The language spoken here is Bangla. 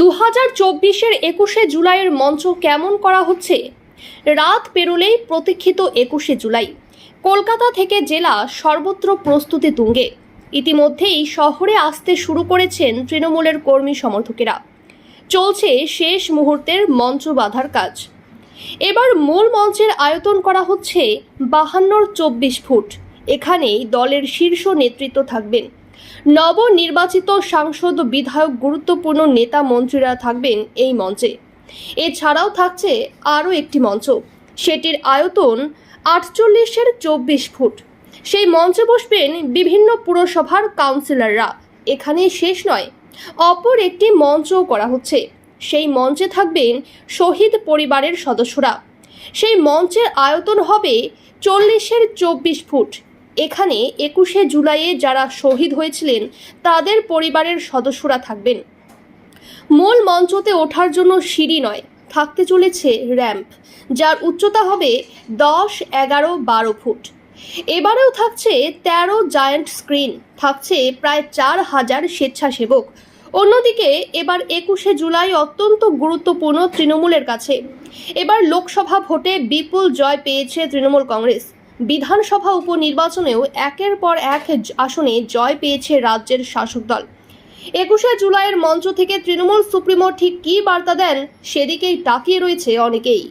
দু হাজার চব্বিশের একুশে জুলাইয়ের মঞ্চ কেমন করা হচ্ছে? রাত পেরোলেই প্রতীক্ষিত একুশে জুলাই। কলকাতা থেকে জেলা সর্বত্র প্রস্তুতি তুঙ্গে। ইতিমধ্যেই শহরে আসতে শুরু করেছেন তৃণমূলের কর্মী সমর্থকেরা। চলছে শেষ মুহূর্তের মঞ্চ বাঁধার কাজ। এবার মূল মঞ্চের আয়তন করা হচ্ছে বাহান্নর চব্বিশ ফুট। এখানেই দলের শীর্ষ নেতৃত্ব থাকবেন। নবনির্বাচিত সাংসদ বিধায়ক গুরুত্বপূর্ণ নেতা মন্ত্রীরা থাকবেন এই মঞ্চে। এছাড়াও থাকছে আরও একটি মঞ্চ। সেটির আয়তন আটচল্লিশের চব্বিশ ফুট। সেই মঞ্চে বসবেন বিভিন্ন পুরসভার কাউন্সিলররা। এখানে শেষ নয়, অপর একটি মঞ্চও করা হচ্ছে। সেই মঞ্চে থাকবেন শহীদ পরিবারের সদস্যরা। সেই মঞ্চের আয়তন হবে চল্লিশের চব্বিশ ফুট। এখানে একুশে জুলাইয়ে যারা শহীদ হয়েছিলেন, তাদের পরিবারের সদস্যরা থাকবেন। মূল মঞ্চতে ওঠার জন্য সিঁড়ি নয়, থাকতে চলেছে র্যাম্প, যার উচ্চতা হবে দশ, এগারো, বারো ফুট। এবারেও থাকছে তেরো জায়ান্ট স্ক্রিন, থাকছে প্রায় চার হাজার স্বেচ্ছাসেবক। অন্যদিকে এবার একুশে জুলাই অত্যন্ত গুরুত্বপূর্ণ তৃণমূলের কাছে। এবার লোকসভা ভোটে বিপুল জয় পেয়েছে তৃণমূল কংগ্রেস। বিধানসভা উপনির্বাচনেও একের পর এক আসনে জয় পেয়েছে রাজ্যের শাসক দল। একুশে জুলাইয়ের মঞ্চ থেকে তৃণমূল সুপ্রিমো ঠিক কী বার্তা দেন, সেদিকেই তাকিয়ে রয়েছে অনেকেই।